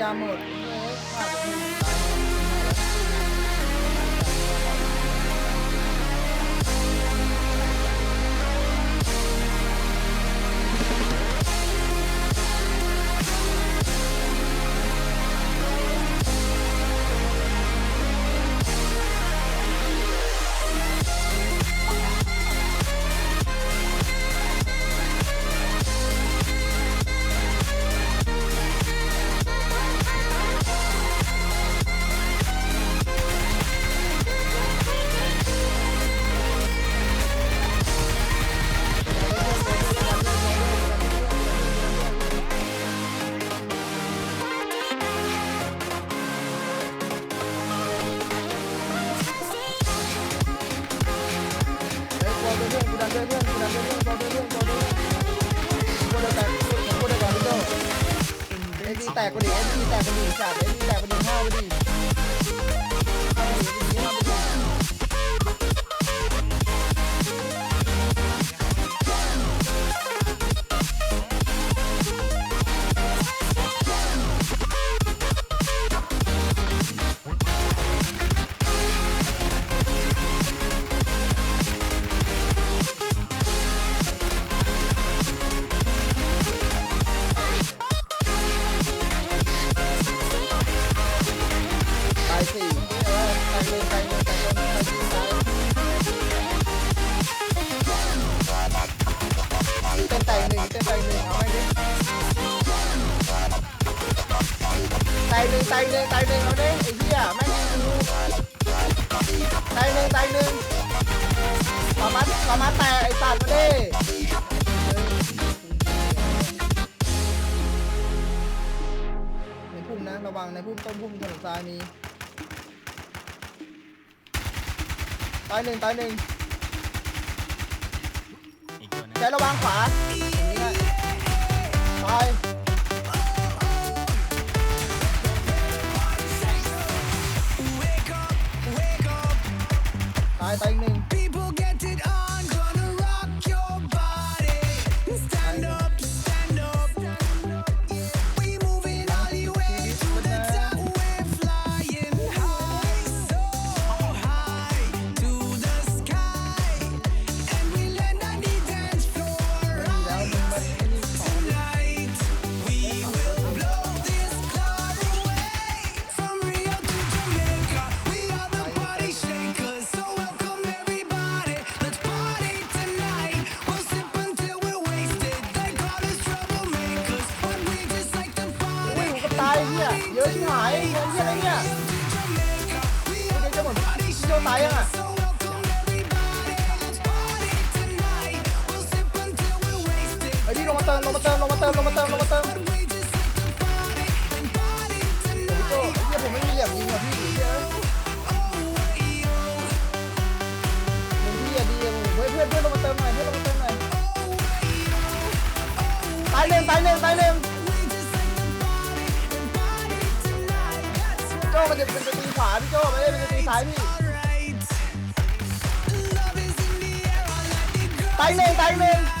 amor. แตกกว่านี้ไอ้ที่แตกกว่านี้จากไอ้ที่แตกกว่านี้ห้าก็ดี ตายหนึ่งตายหนึ่งเอาเด้ไอ้เหี้ยแม่งตายหนึ่งตายหนึ่งสามารถสามารถแตกไอ้สัตว์มาดิในพุ่มนะระวังในพุ่มต้นพุ่มถนนทรายมีตายหนึ่งตายหนึ่งใช้ระวังขวาอย่งนี้นะตาย เยเยอะชิบหายเงินเหี้ยอะไรเนี่ยเดี๋ยวจะหมดพี่โจตายยังอะไอ้พี่ลงมาเติมลงมาเติมลงมาเติมลงมาเติมลงมาเติมโอ้โจไอ้เหี้ยผมไม่มีเหลี่ยมยิงอะพี่เหี้ยมึงพี่อะดีอะมึงเฮ้ยเพื่อนเพื่อนลงมาเติมหน่อยเพื่อนลงมาเติมหน่อยตายหนึ่งตายหนึ่งตายหนึ่ ง โจ้มันจะเป็นจะตีขวาพี่โจ้ไม่ได้เป็นจะตีซ้ายพี่ตายหนึ่งตายหนึ่ง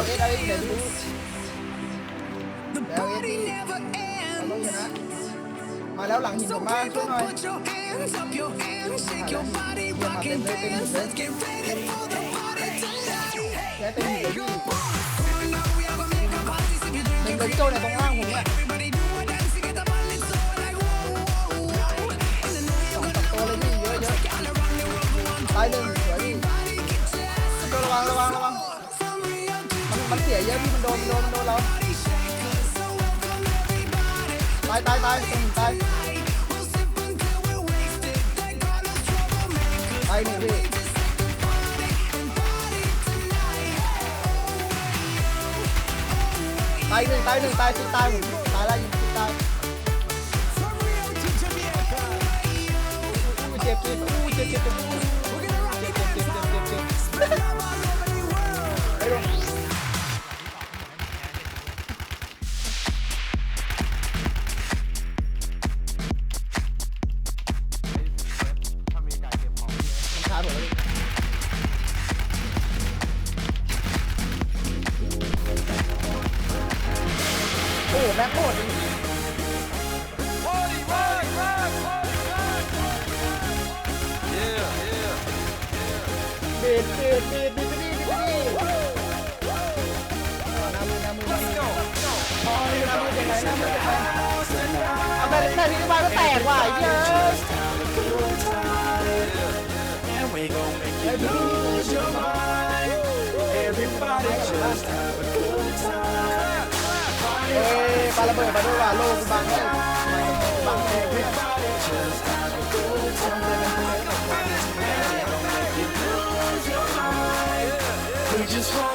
Đeo cái đây để đi. Đeo cái đi. Mà đeo lặng nhìn tụi ba xuống rồi. Để mặt lên lên lên lên. Để tìm hiểu. Mình đứng câu này bóng ngang của mình ạ. มันเสียเยอะพี่มันโดนมันโดนมันโดนเรา body shakers. So welcome everybody. ตายตายตายตรงหินตาย We'll sip until we're wasted. They call us troublemakers. ตายหนึ่งพี่ตายหนึ่งตายหนึ่งตายสิตายผมตายแล้วยิงสิตาย From Rio to Jamaica. อู้เจ็บเจ็บอู้เจ็บเจ็บเจ็บเจ็บเจ็บเจ็บเจ็บ ดเบีดบีดไปดิเบียดไปดิหน้ามือหน้ามือหน้ามือหน้ามือหน้ามือเป็นไงหน้ามือเป็นไงเอาแต่แต่พี่บายก็แตกว่ะไอ้เหี้ยไอ้ you พี่ lose your mind. Everybody just have a good time. เอ้ยปาระเบิดมาด้วยว่ะโลกกูบังเลยบังเล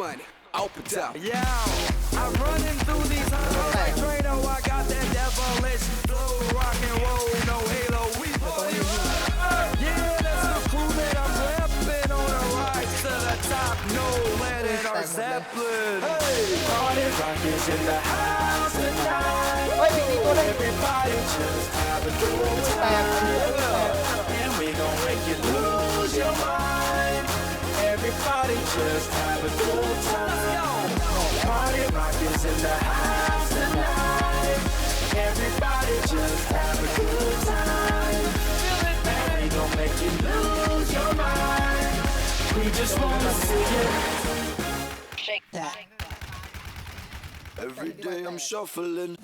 money. Open up. Yeah, I'm running through these halls like Trano. I got that devilish flow, rock and roll, no halo. We party rock. Yeah, that's the crew that I'm rapping on the rise to the top. No Lennon or Zeppelin. Hey, party rock is in the house tonight. Everybody just have a good time. Just have a good time. Party rock is in the house tonight. Everybody just have a good time. And we gon' make you lose your mind. We just wanna see you. Shake that. Every day I'm shuffling.